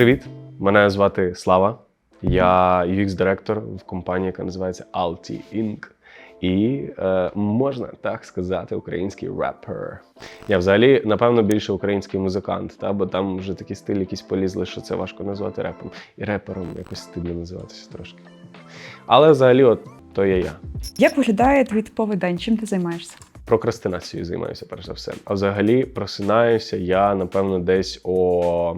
Привіт! Мене звати Слава. Я UX-директор в компанії, яка називається Alti Inc. І е, можна так сказати, український репер. Я взагалі, напевно, більше український музикант, та? бо там вже такі стилі якісь полізли, що це важко назвати репом. І репером якось стидно називатися трошки. Але взагалі, от то є я. Як виглядає твій типовий день? Чим ти займаєшся? Прокрастинацією займаюся, перш за все. А взагалі просинаюся я, напевно, десь о.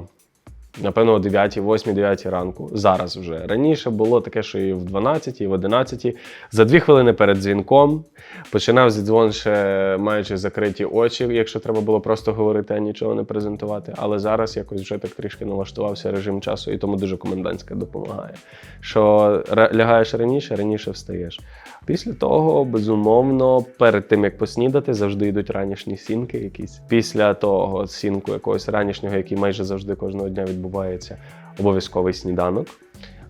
Напевно, о 9, 8, 9 ранку. Зараз вже. Раніше було таке, що і в 12, і в 11. За дві хвилини перед дзвінком починав зі дзвон ще маючи закриті очі, якщо треба було просто говорити, а нічого не презентувати. Але зараз якось вже так трішки налаштувався режим часу, і тому дуже комендантська допомагає. Що лягаєш раніше, раніше встаєш. Після того, безумовно, перед тим як поснідати, завжди йдуть ранішні сінки якісь. Після того сінку якогось ранішнього, який майже завжди кожного дня відбувається, обов'язковий сніданок.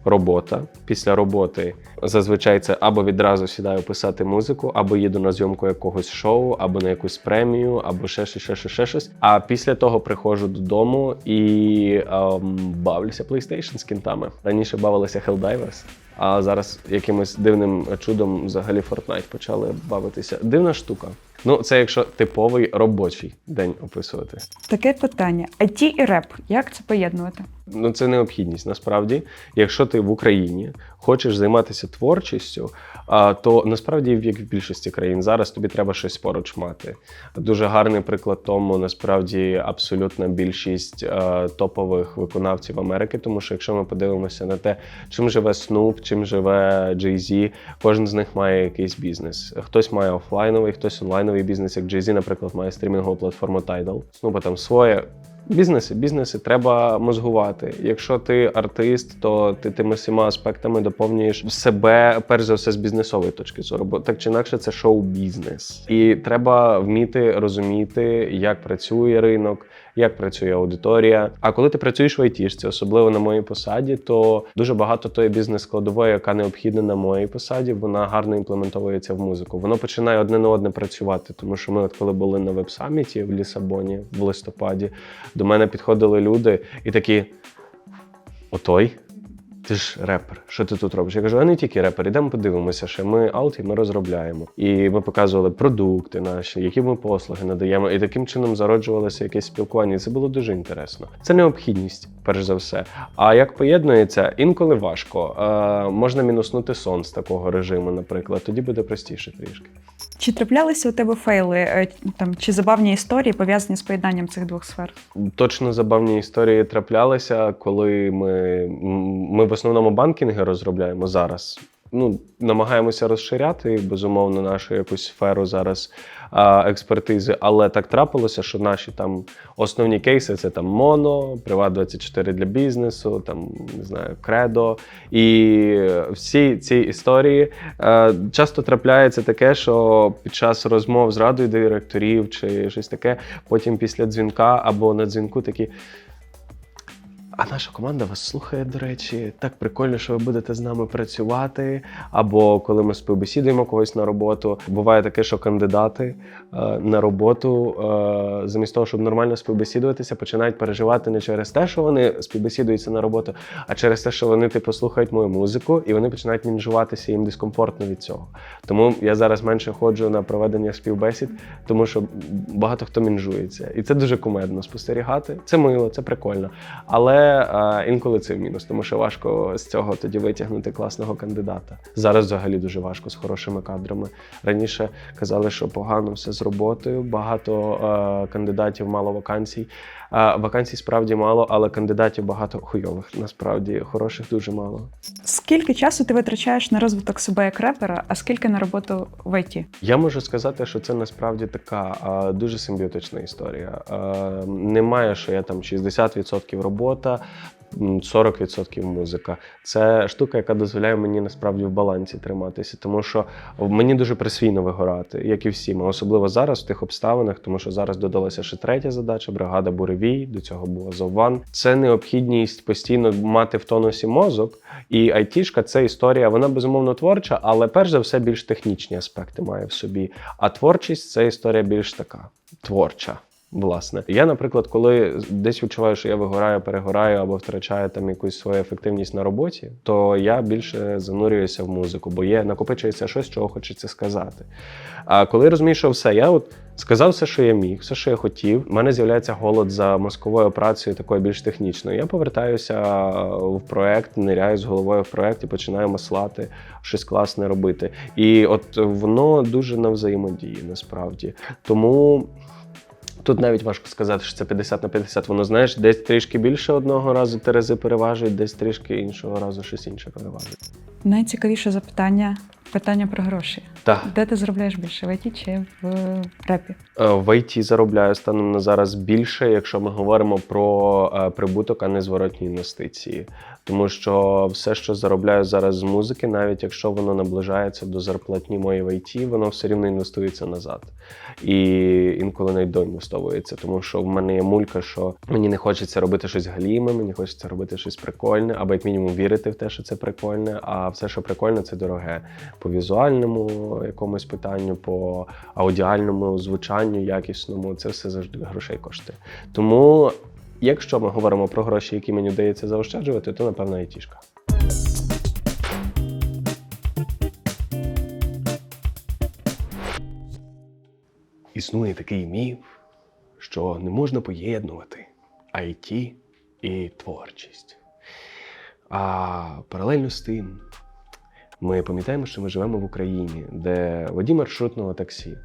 Робота. Після роботи зазвичай це або відразу сідаю писати музику, або їду на зйомку якогось шоу, або на якусь премію, або ще щось, ще щось, ще щось. А після того приходжу додому і ем, бавлюся PlayStation з кінтами. Раніше бавилися Helldivers, а зараз якимось дивним чудом взагалі Fortnite почали бавитися. Дивна штука. Ну, це якщо типовий робочий день описувати. Таке питання: IT і реп. Як це поєднувати? Ну, це необхідність. Насправді, якщо ти в Україні хочеш займатися творчістю, то насправді, як в більшості країн, зараз тобі треба щось поруч мати. Дуже гарний приклад тому, насправді, абсолютна більшість топових виконавців Америки. Тому що якщо ми подивимося на те, чим живе Snoop, чим живе Jay-Z, кожен з них має якийсь бізнес. Хтось має офлайновий, хтось онлайновий бізнес, як Jay-Z, наприклад, має стрімінгову платформу Tidal. Snoop там своє. Бізнеси, бізнеси треба мозгувати. Якщо ти артист, то ти тими всіма аспектами доповнюєш себе, перш за все, з бізнесової точки зору. Бо так чи інакше, це шоу-бізнес. І треба вміти розуміти, як працює ринок, як працює аудиторія. А коли ти працюєш в айтішці, особливо на моїй посаді, то дуже багато тої бізнес-складової, яка необхідна на моїй посаді, вона гарно імплементовується в музику. Воно починає одне на одне працювати. Тому що ми, от коли були на веб-саміті в Лісабоні в листопаді, до мене підходили люди і такі: отой. Ти ж репер, що ти тут робиш? Я кажу, а не тільки репер, ідемо подивимося, що ми алті, ми розробляємо. І ми показували продукти наші, які ми послуги надаємо. І таким чином зароджувалося якесь спілкування. І це було дуже інтересно. Це необхідність, перш за все. А як поєднується, інколи важко. Е, можна мінуснути сон з такого режиму, наприклад. Тоді буде простіше трішки. Чи траплялися у тебе фейли е, там чи забавні історії пов'язані з поєднанням цих двох сфер? Точно забавні історії траплялися, коли ми, ми в основному банкінги розробляємо зараз. Ну, намагаємося розширяти безумовно нашу якусь сферу зараз а, експертизи, але так трапилося, що наші там основні кейси це там Моно, Приват 24 для бізнесу, там не знаю, Кредо. І всі ці історії е, часто трапляється таке, що під час розмов з радою директорів чи щось таке, потім після дзвінка або на дзвінку такі. А наша команда вас слухає, до речі, так прикольно, що ви будете з нами працювати. Або коли ми співбесідуємо когось на роботу. Буває таке, що кандидати е, на роботу, е, замість того, щоб нормально співбесідуватися, починають переживати не через те, що вони співбесідуються на роботу, а через те, що вони типу слухають мою музику і вони починають мінжуватися, їм дискомфортно від цього. Тому я зараз менше ходжу на проведення співбесід, тому що багато хто мінжується. І це дуже кумедно спостерігати. Це мило, це прикольно. Але е, інколи це в мінус, тому що важко з цього тоді витягнути класного кандидата. Зараз взагалі дуже важко з хорошими кадрами. Раніше казали, що погано все з роботою, багато е, кандидатів, мало вакансій. Е, вакансій справді мало, але кандидатів багато хуйових. Насправді хороших дуже мало. Скільки часу ти витрачаєш на розвиток себе як репера, а скільки на роботу в ІТ? Я можу сказати, що це насправді така дуже симбіотична історія. Немає, що я там 60% робота, м, 40% музика. Це штука, яка дозволяє мені насправді в балансі триматися, тому що мені дуже присвійно вигорати, як і всім, а особливо зараз в тих обставинах, тому що зараз додалася ще третя задача бригада Буревій, до цього був Азован. Це необхідність постійно мати в тонусі мозок. І айтішка це історія, вона безумовно творча, але перш за все більш технічні аспекти має в собі. А творчість це історія більш така творча. Власне, я, наприклад, коли десь відчуваю, що я вигораю, перегораю або втрачаю там якусь свою ефективність на роботі, то я більше занурююся в музику, бо є накопичується щось, чого хочеться сказати. А коли розумію, що все, я от сказав все, що я міг, все, що я хотів. У мене з'являється голод за мозковою працею, такою більш технічною. Я повертаюся в проект, ниряю з головою в проект і починаю маслати, щось класне робити. І от воно дуже на взаємодії насправді. Тому. Тут навіть важко сказати, що це 50 на 50. Воно знаєш, десь трішки більше одного разу терези переважують, десь трішки іншого разу щось інше переважує. Найцікавіше запитання питання про гроші. Так. Де ти заробляєш більше в ІТ чи в репі? Е, В ІТ заробляю станом на зараз більше, якщо ми говоримо про е, прибуток, а не зворотні інвестиції. Тому що все, що заробляю зараз з музики, навіть якщо воно наближається до зарплатні моєї в ІТ, воно все рівно інвестується назад. І інколи навіть доінвестовується. Тому що в мене є мулька, що мені не хочеться робити щось галіме, мені хочеться робити щось прикольне, або як мінімум вірити в те, що це прикольне. А все, що прикольне, це дороге по візуальному якомусь питанню, по аудіальному звучанню, якісному, це все завжди грошей коштує. Тому, якщо ми говоримо про гроші, які мені вдається заощаджувати, то напевно айтішка. Існує такий міф, що не можна поєднувати IT і творчість. А паралельно з тим, ми пам'ятаємо, що ми живемо в Україні, де водій маршрутного таксі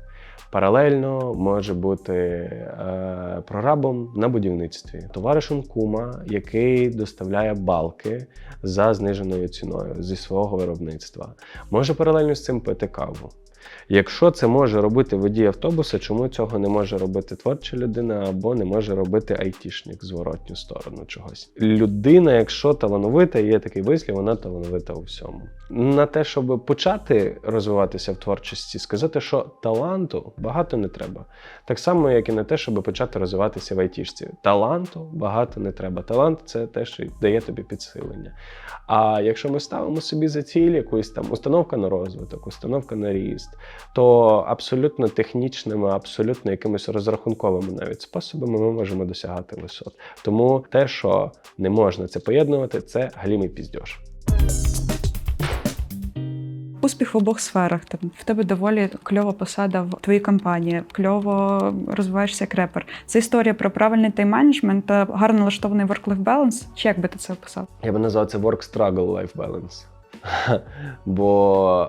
паралельно може бути е, прорабом на будівництві, товаришем кума, який доставляє балки за зниженою ціною зі свого виробництва, може паралельно з цим пити каву. Якщо це може робити водій автобуса, чому цього не може робити творча людина або не може робити айтішник зворотню сторону чогось? Людина, якщо талановита, є такий вислів, вона талановита у всьому. На те, щоб почати розвиватися в творчості, сказати, що таланту багато не треба. Так само, як і на те, щоб почати розвиватися в айтішці. Таланту багато не треба. Талант це те, що дає тобі підсилення. А якщо ми ставимо собі за ціль якусь там установка на розвиток, установка на ріст, то абсолютно технічними, абсолютно якимись розрахунковими навіть способами ми можемо досягати висот. Тому те, що не можна це поєднувати, це галімий піздьош. Успіх в обох сферах. Там в тебе доволі кльова посада в твоїй компанії, кльово розвиваєшся як репер. Це історія про правильний тайм-менеджмент та гарно налаштований work-life balance? Чи як би ти це описав? Я би назвав це work struggle life balance. Бо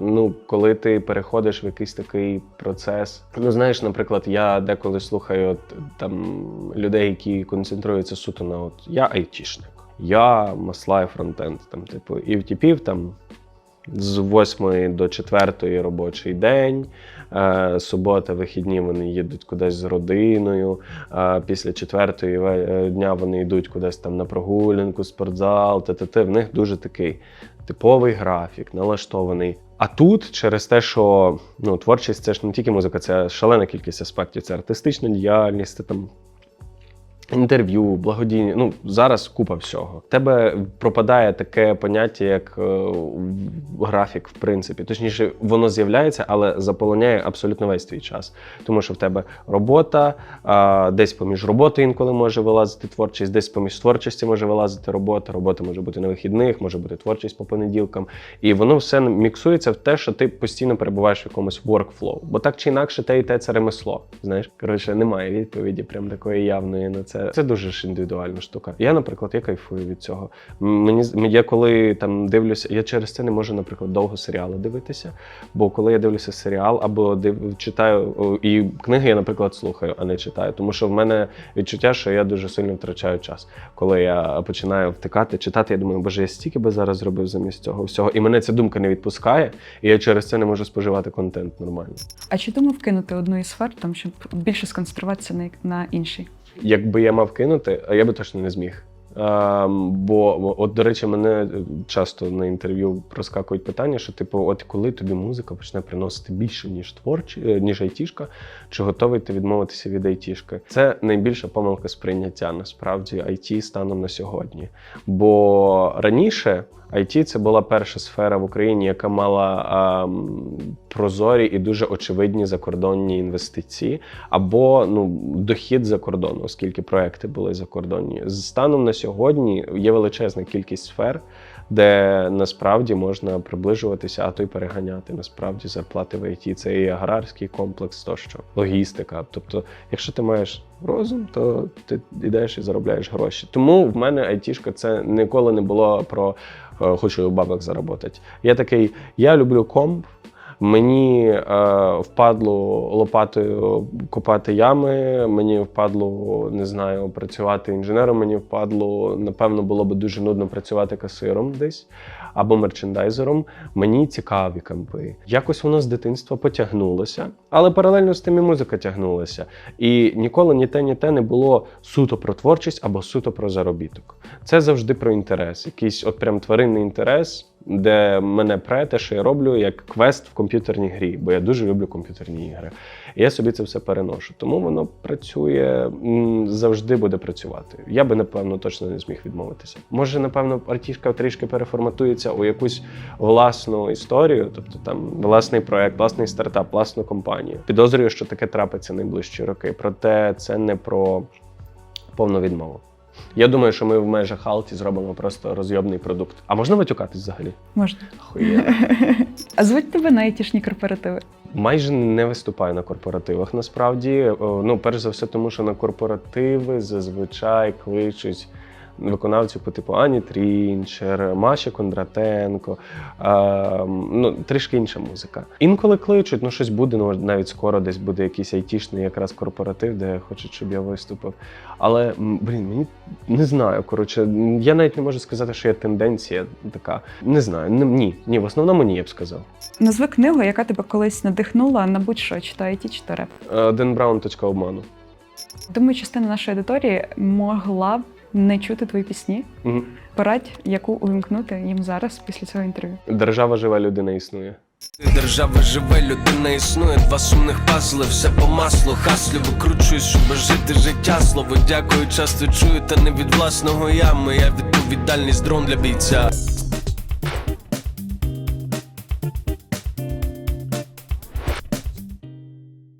ну, коли ти переходиш в якийсь такий процес, ну знаєш, наприклад, я деколи слухаю от, там людей, які концентруються суто на от я айтішник, я маслаю фронтенд, там, типу, і в тіпів там з 8 до 4 робочий день. е, Субота, вихідні вони їдуть кудись з родиною. е, Після четвертої дня вони йдуть кудись там на прогулянку, спортзал, т.т.т. В них дуже такий типовий графік, налаштований. А тут, через те, що ну, творчість це ж не тільки музика, це шалена кількість аспектів. Це артистична діяльність, це там інтерв'ю, благодійні. Ну зараз купа всього. Тебе пропадає таке поняття, як е, графік, в принципі. Точніше, воно з'являється, але заполоняє абсолютно весь твій час. Тому що в тебе робота, а, десь поміж роботою інколи може вилазити творчість, десь поміж творчості може вилазити робота. Робота може бути на вихідних, може бути творчість по понеділкам. І воно все міксується в те, що ти постійно перебуваєш в якомусь workflow. Бо так чи інакше, те і те це ремесло. Знаєш, коротше, немає відповіді, прям такої явної на це. Це дуже ж індивідуальна штука. Я, наприклад, я кайфую від цього. Мені я коли там дивлюся, я через це не можу, наприклад, довго серіали дивитися. Бо коли я дивлюся серіал або див, читаю і книги, я, наприклад, слухаю, а не читаю. Тому що в мене відчуття, що я дуже сильно втрачаю час. Коли я починаю втикати, читати, я думаю, боже, я стільки би зараз зробив замість цього всього. І мене ця думка не відпускає, і я через це не можу споживати контент нормально. А чи думав кинути одну із сфер, там, щоб більше сконцентруватися на іншій? Якби я мав кинути, а я би точно не зміг. Ем, бо, от, до речі, мене часто на інтерв'ю проскакують питання, що, типу, от коли тобі музика почне приносити більше, ніж творчі, е, ніж айтішка, чи готовий ти відмовитися від айтішки? Це найбільша помилка сприйняття насправді IT станом на сьогодні. Бо раніше IT – це була перша сфера в Україні, яка мала а, прозорі і дуже очевидні закордонні інвестиції або ну, дохід за кордону, оскільки проекти були закордонні. Станом на сьогодні є величезна кількість сфер, де насправді можна приближуватися, а то й переганяти насправді зарплати в ІТ. Це і аграрський комплекс, тощо, логістика. Тобто, якщо ти маєш розум, то ти йдеш і заробляєш гроші. Тому в мене айтішка це ніколи не було про хочу бабок заработать. Я такий, я люблю комп. Мені е, впадло лопатою копати ями, мені впадло, не знаю, працювати інженером, мені впадло, напевно, було б дуже нудно працювати касиром десь або мерчендайзером. Мені цікаві кампи. Якось воно з дитинства потягнулося, але паралельно з тим і музика тягнулася. І ніколи ні те, ні те не було суто про творчість або суто про заробіток. Це завжди про інтерес, якийсь от прям тваринний інтерес, де мене пре те, що я роблю, як квест в комп'ютерній грі, бо я дуже люблю комп'ютерні ігри. І я собі це все переношу. Тому воно працює завжди буде працювати. Я би напевно точно не зміг відмовитися. Може, напевно, артішка трішки переформатується у якусь власну історію, тобто там власний проект, власний стартап, власну компанію. Підозрюю, що таке трапиться найближчі роки. Проте це не про повну відмову. Я думаю, що ми в межах Алті зробимо просто розйобний продукт. А можна витюкатись взагалі? Можна. Хуя. А звуть тебе на айтішні корпоративи. Майже не виступаю на корпоративах. Насправді, ну перш за все, тому що на корпоративи зазвичай кличуть виконавців по типу Ані Трінчер, Маші Кондратенко. А, ну, трішки інша музика. Інколи кличуть, ну щось буде, ну навіть скоро десь буде якийсь айтішний якраз корпоратив, де хочуть, щоб я виступив. Але блін, мені не знаю. Коротше, я навіть не можу сказати, що є тенденція така. Не знаю. Не- Ні, ні, в основному ні, я б сказав. Назви книгу, яка тебе колись надихнула на будь-що, чи то IT, чи то реп. Ден Браун точка обману. Думаю, частина нашої аудиторії могла б не чути твої пісні. Угу. Порадь, яку увімкнути їм зараз після цього інтерв'ю. Держава жива людина існує. Держава живе, людина існує, два сумних пазли, все по маслу, хаслю викручуюсь, щоб жити життя. Слово дякую, часто чую, та не від власного я. Моя відповідальність дрон для бійця.